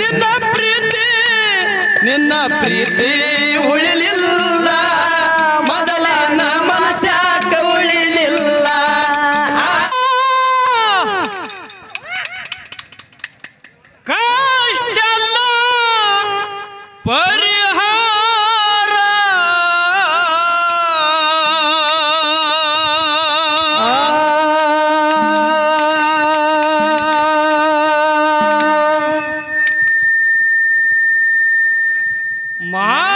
ನಿನ್ನ ಪ್ರೀತಿ ನಿನ್ನ ಪ್ರೀತಿ ಉಳಿಲಿಲ್ಲ. মা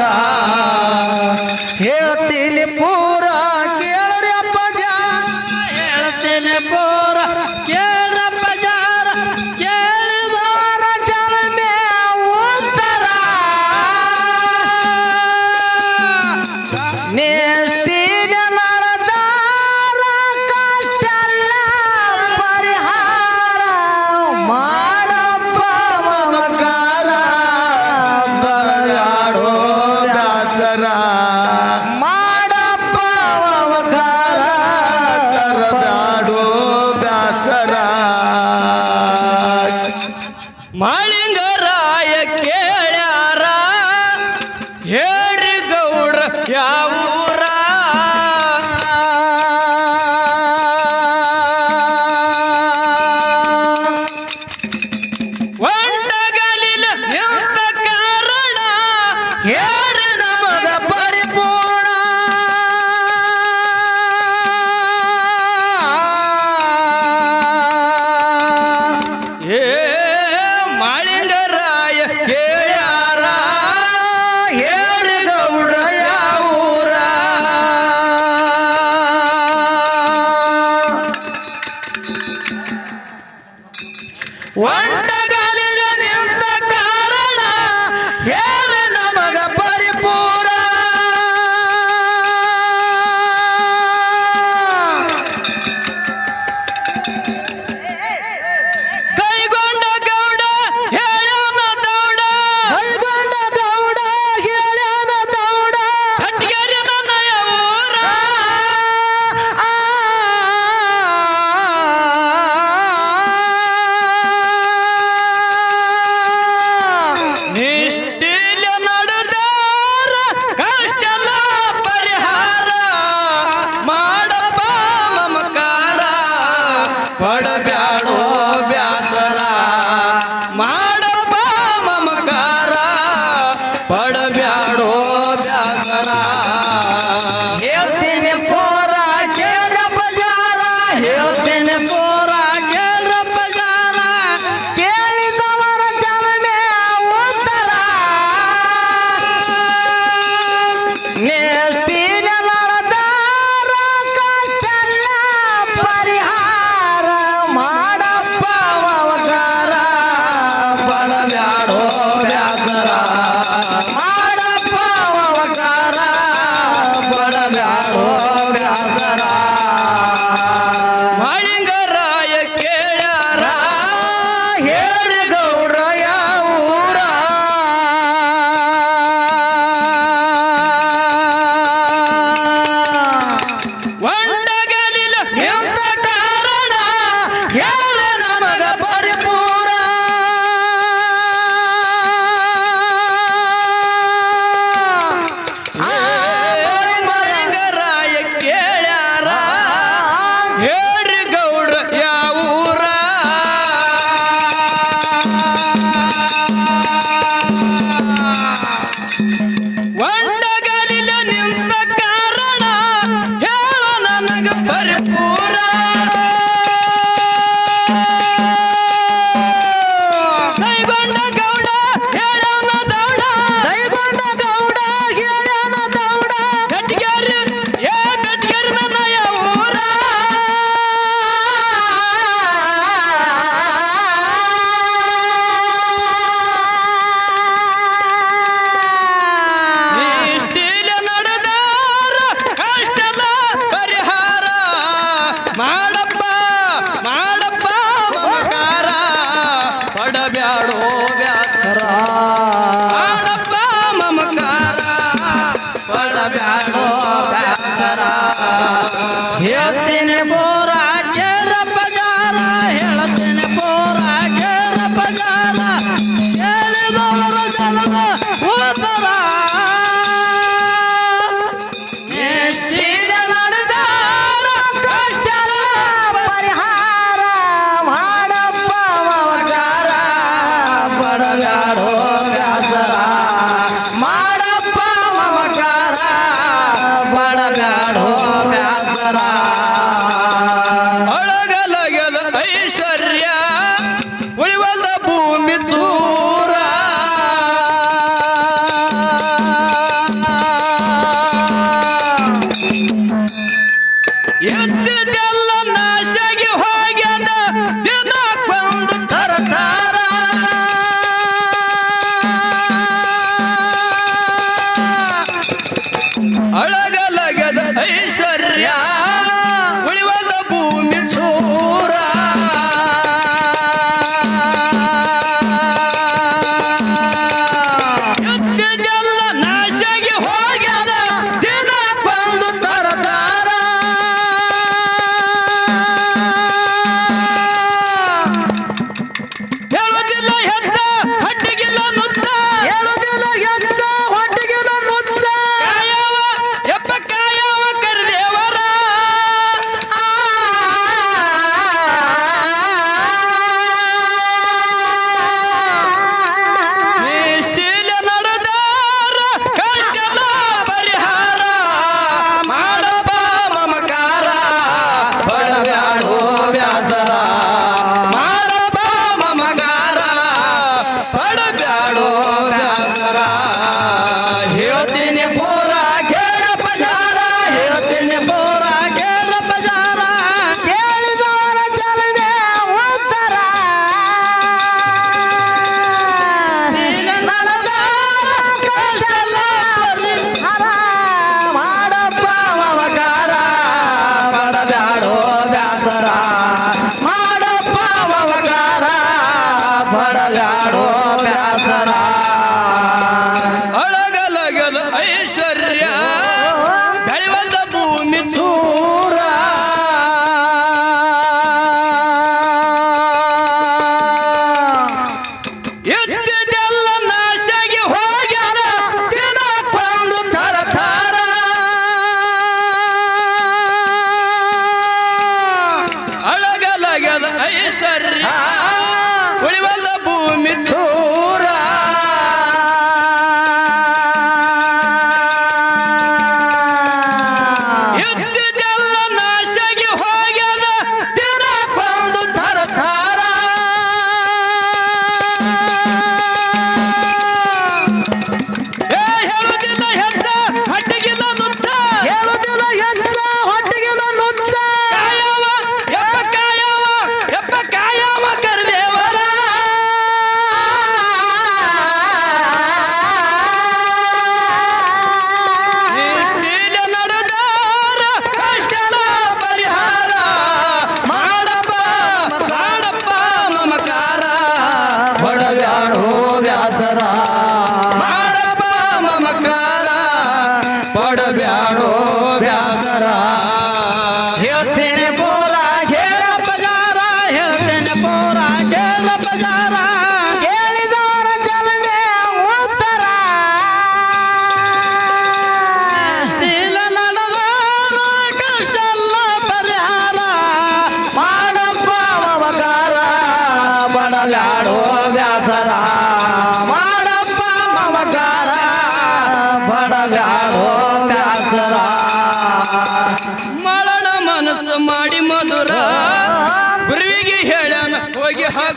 তারা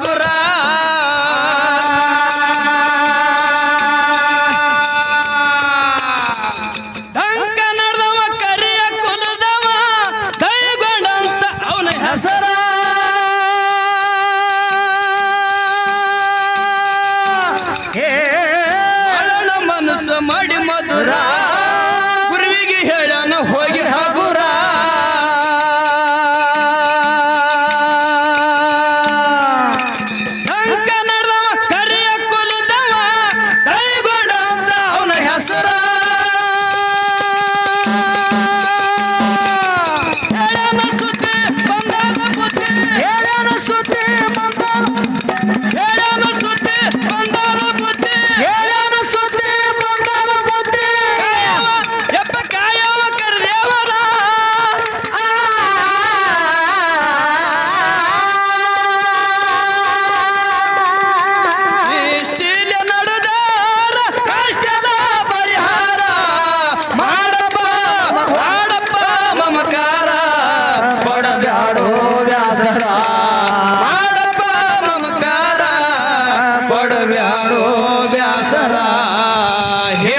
Sadhguru.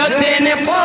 दिन पो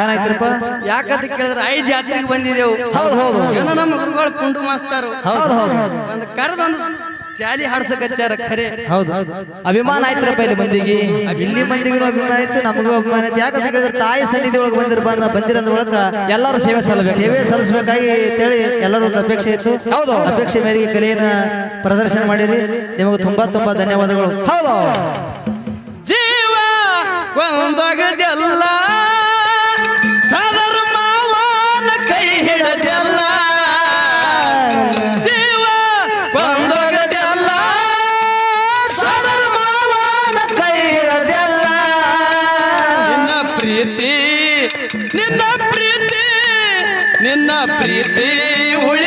ಏನಾಯ್ತ್ರಪ್ಪ ಯಾಕಂತ ಕೇಳಿದ್ರೆ ಐ ಜಾತಿಗೆ ಬಂದಿದೆವು ಹೌದು, ಹೌದು. ಏನೋ ನಮ್ಮ ಗುರುಗಳು ಕುಂಡು ಮಾಸ್ತಾರು. ಹೌದು ಹೌದು ಒಂದು ಕರೆದೊಂದು ಜಾಲಿ ಹಾಡ್ಸಕಚ್ಚಾರ ಖರೆ. ಹೌದು ಅಭಿಮಾನ ಆಯ್ತ್ರಪ್ಪ ಇಲ್ಲಿ ಮಂದಿಗೆ? ಇಲ್ಲಿ ಮಂದಿಗೂ ಅಭಿಮಾನ ಆಯ್ತು ನಮಗೂ ಅಭಿಮಾನ ಆಯ್ತು ಯಾಕಂತ ಕೇಳಿದ್ರೆ ತಾಯಿ ಸನ್ನಿಧಿ ಒಳಗೆ ಬಂದಿರ ಬಂದ ಬಂದಿರೋದ್ರ ಒಳಗ ಎಲ್ಲರೂ ಸೇವೆ ಸಲ್ಲಬೇಕು ಸೇವೆ ಸಲ್ಲಿಸಬೇಕಾಗಿ ಅಂತೇಳಿ ಎಲ್ಲರ ಒಂದು ಅಪೇಕ್ಷೆ ಇತ್ತು. ಹೌದು ಅಪೇಕ್ಷೆ ಮೇರೆಗೆ ಕಲೆಯನ್ನ ಪ್ರದರ್ಶನ ಮಾಡಿರಿ. ನಿಮಗೆ ತುಂಬಾ ತುಂಬಾ ಧನ್ಯವಾದಗಳು. ಹೌದು. ಪ್ರೀತಿ ನಿನ್ನ ಪ್ರೀತಿ ಉಳಿಲಿಲ್ಲ